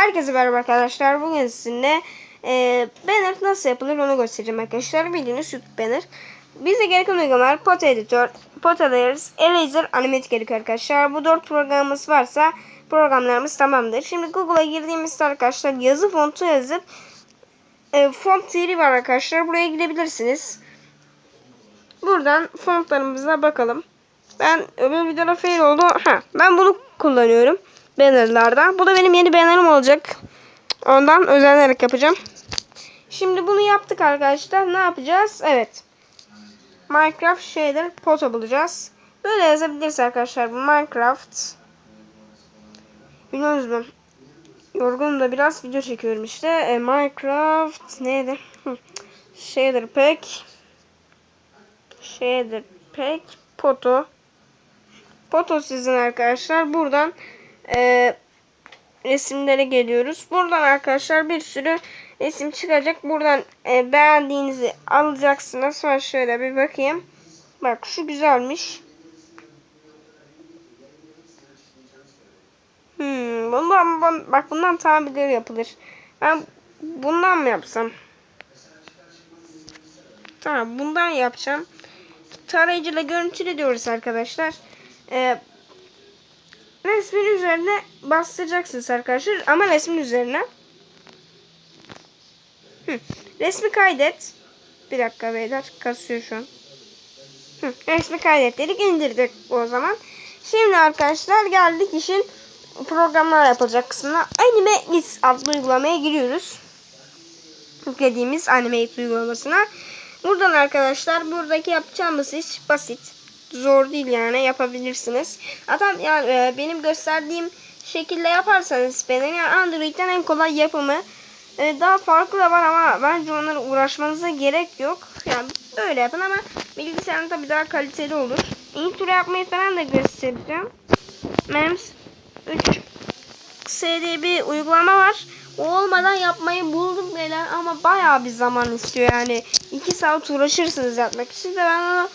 Herkese merhaba arkadaşlar. Bugün sizinle e, banner nasıl yapılır onu göstereceğim arkadaşlar. Bildiğiniz YouTube banner. Bize gereken uygulamalar Pot Editor, Pot Layers, Eraser, Animate gerekiyor arkadaşlar. Bu dört programımız varsa programlarımız tamamdır. Şimdi Google'a girdiğimizde arkadaşlar yazı fontu yazıp e, font seri var arkadaşlar. Buraya girebilirsiniz. Buradan fontlarımıza bakalım. Ben öbür videoda fail oldu. Ha, ben bunu kullanıyorum. Bannerlarda. Bu da benim yeni bannerım olacak. Ondan özenerek yapacağım. Şimdi bunu yaptık arkadaşlar. Ne yapacağız? Evet. Minecraft shader photo bulacağız. Böyle yazabiliriz arkadaşlar. Bu Minecraft. Biliyorsunuz mu? Yorgunum da biraz video çekiyorum işte. E, Minecraft neydi? Hı. Shader pack. Shader pack photo. Foto sizin arkadaşlar. Buradan e, resimlere geliyoruz. Buradan arkadaşlar bir sürü resim çıkacak. Buradan e, beğendiğinizi alacaksınız. Sonra şöyle bir bakayım. Bak şu güzelmiş. Hmm, bundan, bun- bak bundan tabirleri yapılır. Ben bundan mı yapsam? Tamam bundan yapacağım. Tarayıcıyla görüntüle diyoruz arkadaşlar. Ee, resmin üzerine bastıracaksınız arkadaşlar. Ama resmin üzerine. Hı. Resmi kaydet. Bir dakika beyler. Kasıyor şu an. Hı. Resmi kaydet dedik. indirdik o zaman. Şimdi arkadaşlar geldik işin programlar yapılacak kısmına. Anime X adlı uygulamaya giriyoruz. Yüklediğimiz Anime uygulamasına. Buradan arkadaşlar buradaki yapacağımız iş basit. Zor değil yani yapabilirsiniz. Hatta yani e, benim gösterdiğim şekilde yaparsanız benim yani Android'den en kolay yapımı e, daha farklı da var ama bence onlara uğraşmanıza gerek yok. Yani öyle yapın ama bilgisayarın tabii daha kaliteli olur. Intro yapmayı falan da göstereceğim. MEMS 3 SD bir uygulama var. O olmadan yapmayı buldum beyler ama bayağı bir zaman istiyor yani. 2 saat uğraşırsınız yapmak için de ben onu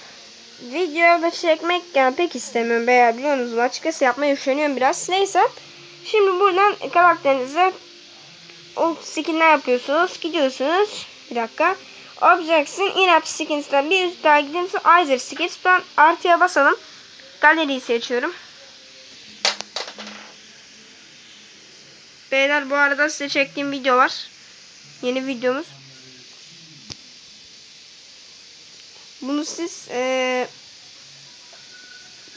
videoya da çekmek yani pek istemiyorum beyler biliyorsunuz mu? Açıkçası yapmaya üşeniyorum biraz. Neyse. Şimdi buradan karakterinize o skinler yapıyorsunuz. Gidiyorsunuz. Bir dakika. Objects'in in-app skins'ten bir üst daha gidince Either skins. Ben artıya basalım. Galeriyi seçiyorum. Beyler bu arada size çektiğim video var. Yeni videomuz. Bunu siz ee,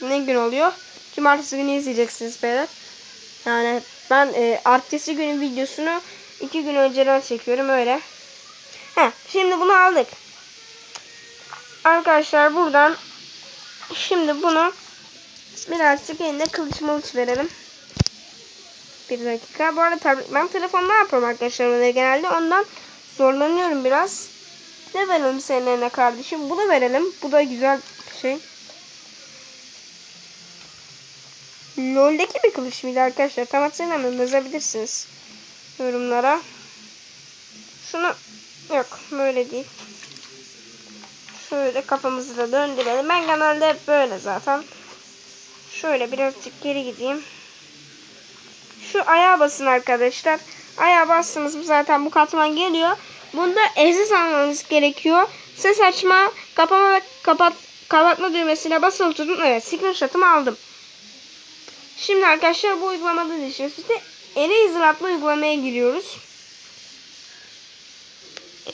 ne gün oluyor? Cumartesi günü izleyeceksiniz beyler. Yani ben e, artesi günün videosunu iki gün önceden çekiyorum öyle. Heh, şimdi bunu aldık. Arkadaşlar buradan şimdi bunu birazcık eline kılıç mılıç verelim. Bir dakika. Bu arada ben telefonda yapıyorum arkadaşlar genelde. Ondan zorlanıyorum biraz. Ne verelim senin eline kardeşim? Bunu verelim. Bu da güzel şey. LoL'deki bir kılıç mıydı arkadaşlar? Tam hatırlamıyorum. Yazabilirsiniz. Yorumlara. Şunu yok. Böyle değil. Şöyle kafamızı da döndürelim. Ben genelde böyle zaten. Şöyle birazcık geri gideyim. Şu ayağa basın arkadaşlar. Ayağa bastığımız zaten bu katman geliyor. Bunda SS almanız gerekiyor. Ses açma, kapama ve kapat, kapatma düğmesine basılı tutun. Evet screenshot'ımı aldım. Şimdi arkadaşlar bu uygulamada dışarısında Eraser adlı uygulamaya giriyoruz.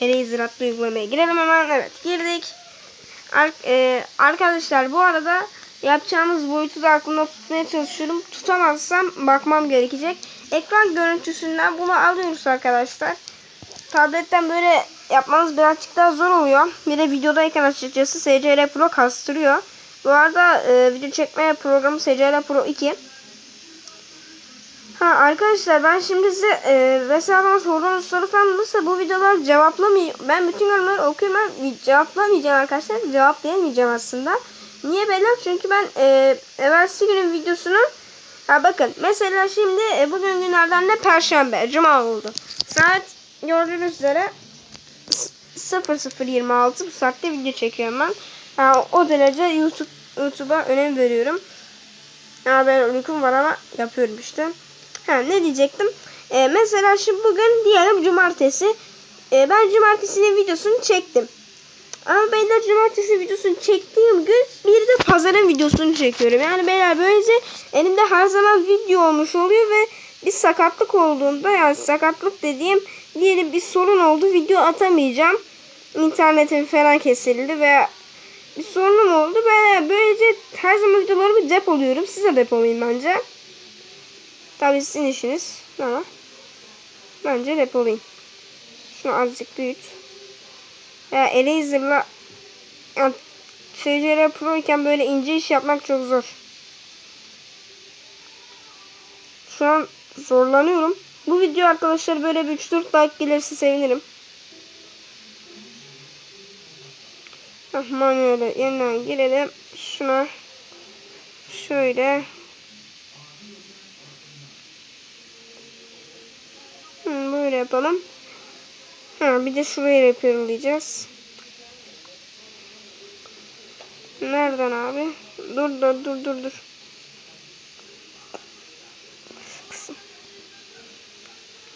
Eraser adlı uygulamaya girelim hemen. Evet girdik. Ar e, arkadaşlar bu arada yapacağımız boyutu da aklımda tutmaya çalışıyorum. Tutamazsam bakmam gerekecek. Ekran görüntüsünden bunu alıyoruz arkadaşlar. Tabletten böyle yapmanız birazcık daha zor oluyor. Bir de videodayken açıkçası SCR Pro kastırıyor. Bu arada e, video çekme programı SCR Pro 2. Ha arkadaşlar ben şimdi size e, mesela bana sorduğunuz soru falan olursa bu videolar cevaplamayayım. Ben bütün yorumları okuyorum. Ben cevaplamayacağım arkadaşlar. Cevaplayamayacağım aslında. Niye beyler? Çünkü ben e, evvelsi günün videosunu ha bakın mesela şimdi e, bugün günlerden de perşembe. Cuma oldu. Saat gördüğünüz üzere 0026 bu saatte video çekiyorum ben. Ha, o derece YouTube YouTube'a önem veriyorum. Ya ben uykum var ama yapıyorum işte. Ha, ne diyecektim? E, mesela şimdi bugün diyelim cumartesi. E, ben cumartesinin videosunu çektim. Ama beyler cumartesi videosunu çektiğim gün bir de pazarın videosunu çekiyorum. Yani beyler böylece elimde her zaman video olmuş oluyor ve bir sakatlık olduğunda yani sakatlık dediğim diyelim bir sorun oldu video atamayacağım. İnternetim falan kesildi veya bir sorunum oldu. Ben böylece her zaman videolarımı depoluyorum. Size depolayın bence. Tabii sizin işiniz ama bence depolayın. Şunu azıcık büyüt. Ya Elazığ'la yani SCR Pro iken böyle ince iş yapmak çok zor. Şu an zorlanıyorum. Bu video arkadaşlar böyle bir 3-4 like gelirse sevinirim. Heh, manuele yeniden girelim. Şuna şöyle Hı, böyle yapalım. Ha, bir de şurayı repairleyeceğiz. Nereden abi? Dur dur dur dur dur. Şu kısım.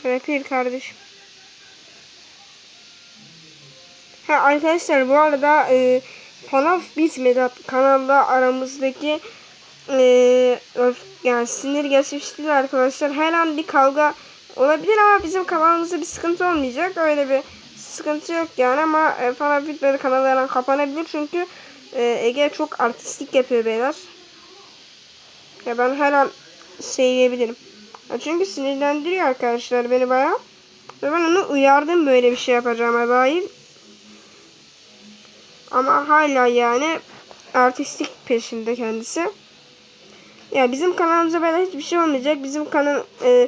Repair kardeşim. Ha arkadaşlar bu arada e, FNAF bitmedi kanalda aramızdaki e, yani sinir geçmişti arkadaşlar. Her an bir kavga olabilir ama bizim kanalımızda bir sıkıntı olmayacak. Öyle bir sıkıntı yok yani ama e, FNAF bitmedi kanalı her an kapanabilir çünkü e, Ege çok artistik yapıyor beyler. Ya ben her an söyleyebilirim. Çünkü sinirlendiriyor arkadaşlar beni bayağı. Ve ben onu uyardım böyle bir şey yapacağıma dair. Ama hala yani artistik peşinde kendisi. Ya bizim kanalımıza böyle hiçbir şey olmayacak. Bizim kanal e,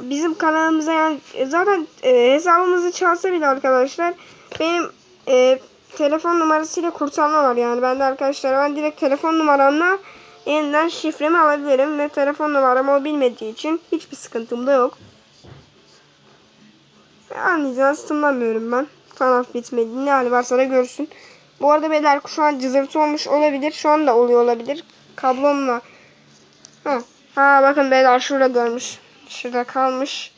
bizim kanalımıza yani zaten e, hesabımızı çalsa bile arkadaşlar benim e, telefon numarasıyla kurtarma var yani. Ben de arkadaşlar ben direkt telefon numaramla yeniden şifremi alabilirim ve telefon numaramı o bilmediği için hiçbir sıkıntım da yok. Anlayacağınız tınlamıyorum ben. FNAF bitmedi. Ne hali varsa da görsün. Bu arada beyler şu an cızırtı olmuş olabilir. Şu anda oluyor olabilir. Kablomla. Ha, ha bakın beyler şurada görmüş. Şurada kalmış.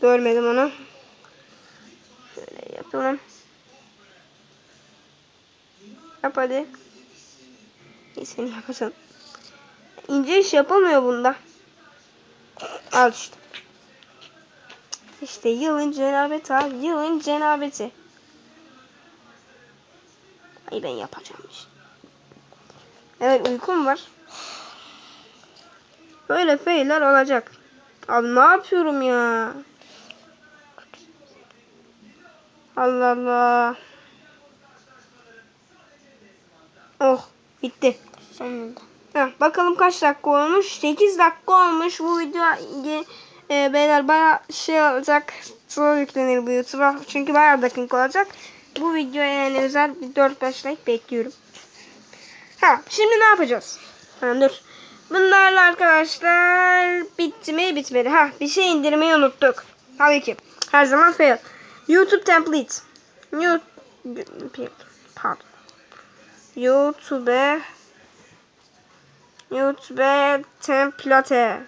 Görmedim onu. Şöyle yapalım. Yap hadi. Seni yapacağım. İnce iş yapamıyor bunda. Al işte. İşte yılın cenabeti abi. Yılın cenabeti. Ay ben yapacağım işte. Evet uykum var. Böyle feyler olacak. Abi ne yapıyorum ya? Allah Allah. Oh bitti. Sonunda. Heh, bakalım kaç dakika olmuş? 8 dakika olmuş. Bu video e, beyler baya şey olacak. Zor yüklenir bu YouTube'a. Çünkü baya dakika olacak. Bu videoya yani özel bir 4-5 like bekliyorum. Ha şimdi ne yapacağız? Ha, dur. Bunlarla arkadaşlar bitti mi bitmedi. Ha bir şey indirmeyi unuttuk. Tabii ki. Her zaman fail. YouTube template. YouTube pardon. YouTube YouTube template.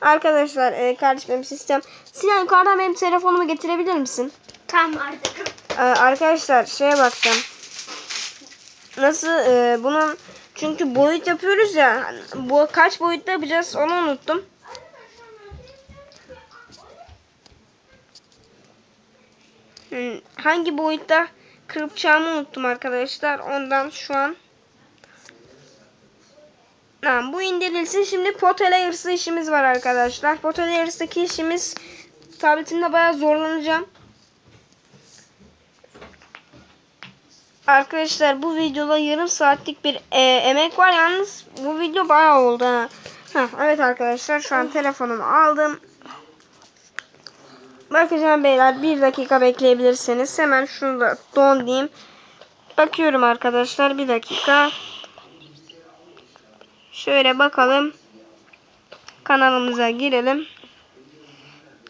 Arkadaşlar e, kardeşim benim sistem. Sinan yukarıdan benim telefonumu getirebilir misin? Tam artık. Ee, arkadaşlar şeye bakacağım. Nasıl e, bunun çünkü boyut yapıyoruz ya. Bu kaç boyutta yapacağız onu unuttum. Hmm, hangi boyutta kırpacağımı unuttum arkadaşlar. Ondan şu an Tamam bu indirilsin. Şimdi Potalayer'sı işimiz var arkadaşlar. Potalayer's'taki işimiz tabletimde bayağı zorlanacağım. Arkadaşlar bu videoda yarım saatlik bir e, emek var. Yalnız bu video bayağı oldu. Heh, evet arkadaşlar şu an telefonumu aldım. Bakacağım beyler bir dakika bekleyebilirseniz. Hemen şunu da don diyeyim. Bakıyorum arkadaşlar bir dakika. Şöyle bakalım. Kanalımıza girelim.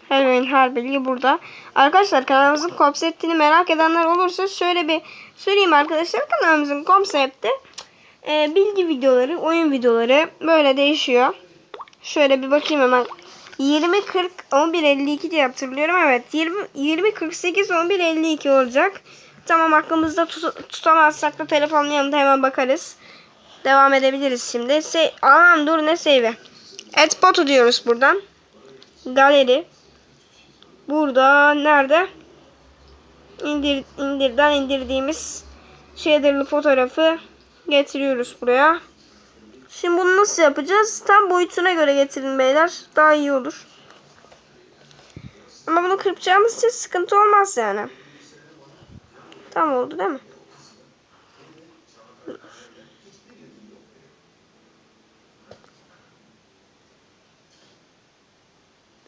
Halloween her bilgi burada. Arkadaşlar kanalımızın konseptini merak edenler olursa şöyle bir söyleyeyim arkadaşlar. Kanalımızın konsepti e, bilgi videoları, oyun videoları böyle değişiyor. Şöyle bir bakayım hemen. 20 40 11 52 diye hatırlıyorum. Evet. 20 20 48 11 52 olacak. Tamam aklımızda tut- tutamazsak da telefonun yanında hemen bakarız. Devam edebiliriz şimdi. Se Aman dur ne save'i. Add photo diyoruz buradan. Galeri. Burada nerede? İndir, indirden indirdiğimiz shader'lı fotoğrafı getiriyoruz buraya. Şimdi bunu nasıl yapacağız? Tam boyutuna göre getirin beyler. Daha iyi olur. Ama bunu kırpacağımız için sıkıntı olmaz yani. Tam oldu değil mi?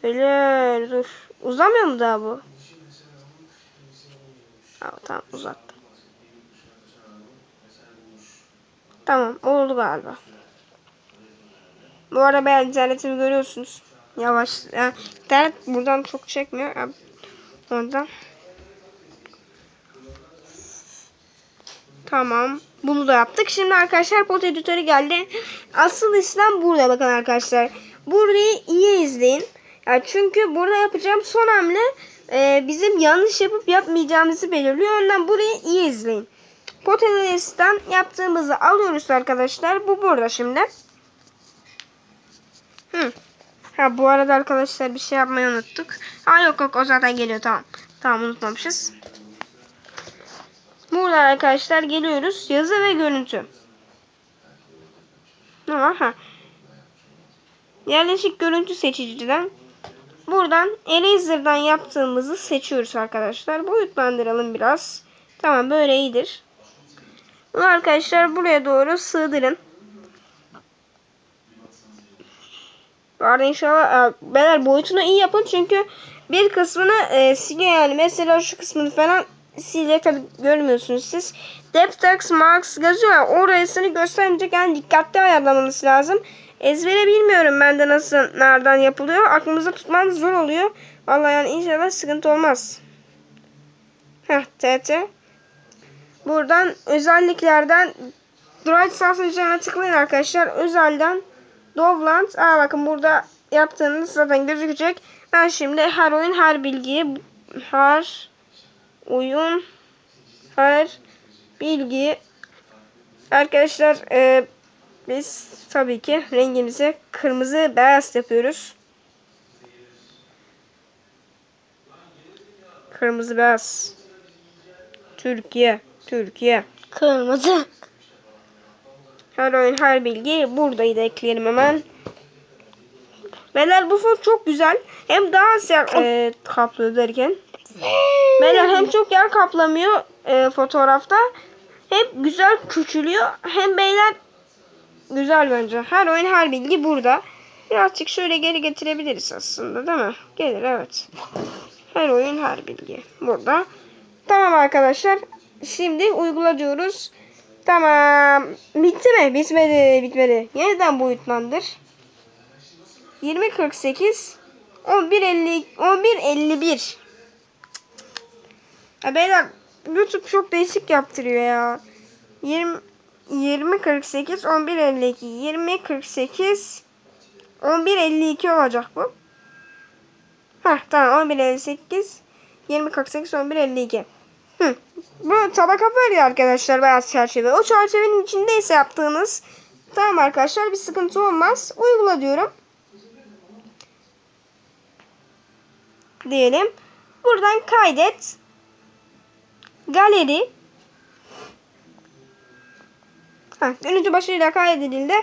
Beyler dur. Uzamıyor mu daha bu? Ha, tamam uzattım. Tamam oldu galiba. Bu arada ben internetimi görüyorsunuz. Yavaş. Yani internet buradan çok çekmiyor. Yani Oradan. Tamam. Bunu da yaptık. Şimdi arkadaşlar pot editörü geldi. Asıl işlem burada bakın arkadaşlar. Burayı iyi izleyin. Yani çünkü burada yapacağım son hamle e, bizim yanlış yapıp yapmayacağımızı belirliyor. Ondan burayı iyi izleyin. Pot editörden yaptığımızı alıyoruz arkadaşlar. Bu burada şimdi. Hı. Ha bu arada arkadaşlar bir şey yapmayı unuttuk. Ha yok yok o zaten geliyor tamam. Tamam unutmamışız. Burada arkadaşlar geliyoruz. Yazı ve görüntü. Ne var? Ha. Yerleşik görüntü seçiciden buradan Eraser'dan yaptığımızı seçiyoruz arkadaşlar. Boyutlandıralım biraz. Tamam böyle iyidir. Bunu arkadaşlar buraya doğru sığdırın. Bu arada inşallah e, beyler boyutunu iyi yapın çünkü bir kısmını e, siliyor yani. Mesela şu kısmını falan siliyor görmüyorsunuz siz. Depth Max yazıyor ya orasını göstermeyecek yani dikkatli ayarlamanız lazım. Ezbere bilmiyorum ben de nasıl nereden yapılıyor. Aklımızda tutmanız zor oluyor. Vallahi yani inşallah sıkıntı olmaz. Heh TT. Buradan özelliklerden Drive Stars üzerine tıklayın arkadaşlar. Özelden Dovland. Aa bakın burada yaptığınız zaten gözükecek. Ben şimdi her oyun her bilgiyi her oyun her bilgi arkadaşlar e, biz tabii ki rengimizi kırmızı beyaz yapıyoruz. Kırmızı beyaz. Türkiye. Türkiye. Kırmızı. Her oyun her bilgi buradayı da ekleyelim hemen. Beyler bu font çok güzel. Hem daha az yer e, kaplıyor derken. Beyler hem çok yer kaplamıyor e, fotoğrafta. Hem güzel küçülüyor. Hem beyler güzel bence. Her oyun her bilgi burada. Birazcık şöyle geri getirebiliriz aslında değil mi? Gelir evet. Her oyun her bilgi burada. Tamam arkadaşlar. Şimdi uygula diyoruz. Tamam. Bitti mi? Bitmedi. Bitmedi. Yeniden boyutlandır. 2048 1150 1151 Ya beyler YouTube çok değişik yaptırıyor ya. 20 2048 1152 2048 1152 olacak bu. Heh tamam 1158 2048 1152 Hı. Bu tabaka ya arkadaşlar beyaz çerçeve. O çerçevenin içindeyse yaptığınız tamam arkadaşlar bir sıkıntı olmaz. Uygula diyorum. Diyelim. Buradan kaydet. Galeri. Heh, başarıyla kaydedildi.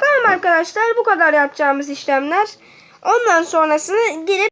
Tamam arkadaşlar bu kadar yapacağımız işlemler. Ondan sonrasını girip